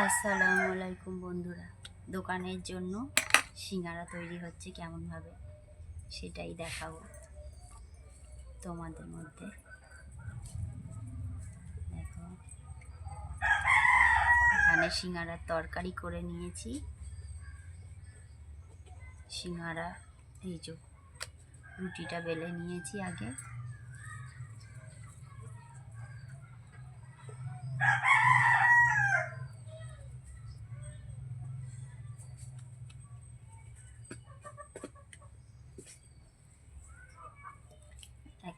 আসসালামু আলাইকুম বন্ধুরা। দোকানের জন্য সিঙ্গারা তৈরি হচ্ছে কেমনভাবে সেটাই দেখাবো তোমাদের মধ্যে। দেখো, এখানে সিঙ্গারার তরকারি করে নিয়েছি। সিঙ্গারা, এই যে রুটিটা বেলে নিয়েছি আগে।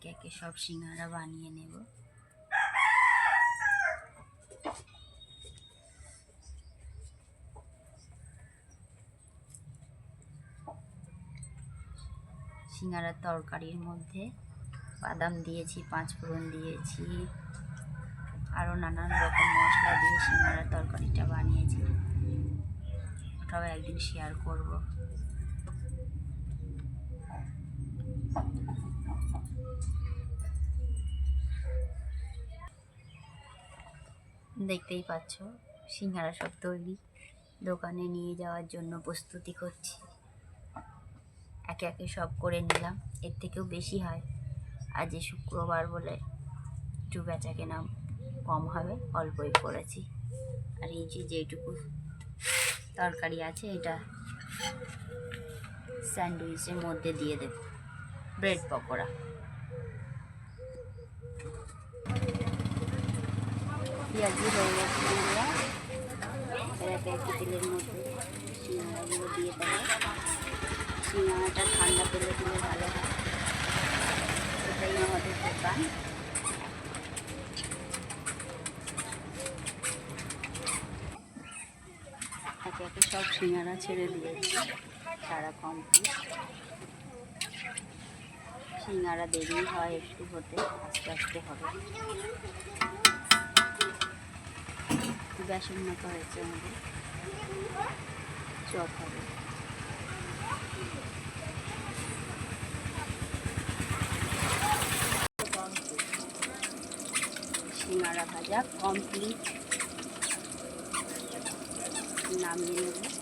একে একে সব সিঙ্গারা বানিয়ে নেব। সিঙ্গারার তরকারির মধ্যে বাদাম দিয়েছি পাঁচ ফোড়ন দিয়েছি আরও নানান রকম মশলা দিয়ে সিঙ্গারার তরকারিটা বানিয়েছি। ওটাও একদিন শেয়ার করব। দেখতেই পাচ্ছ, সিঙ্গারা সব তৈরি। দোকানে নিয়ে যাওয়ার জন্য প্রস্তুতি করছি। একে একে সব করে নিলাম। এর থেকেও বেশি হয়। আজ শুক্রবার বলে একটু বেচা কেনা কম হবে, অল্পই করেছি আর এই যে যেটুকু তরকারি আছে, এটা স্যান্ডউইচের মধ্যে দিয়ে দেব। ব্রেড পকোড়া। পেঁয়াজি হয়ে গেছে বন্ধুরা একে তেলের মধ্যে সিঙ্গাড়াগুলো দিয়ে দেবো সিঙ্গাড়াটা ঠান্ডা তেলে দিলে ভালো হয় এটাই আমাদের দোকান। একে একে সব সিঙ্গারা ছেড়ে দিয়েছি সারা কমপ্লিট। সিঙ্গারা দেরি হয় একটু হতে। আস্তে আস্তে হবে। বেসন মাখা হয়েছে আমাদের। চপ হবে। সিঙ্গারা ভাজা কমপ্লিট। নামিয়ে নেব।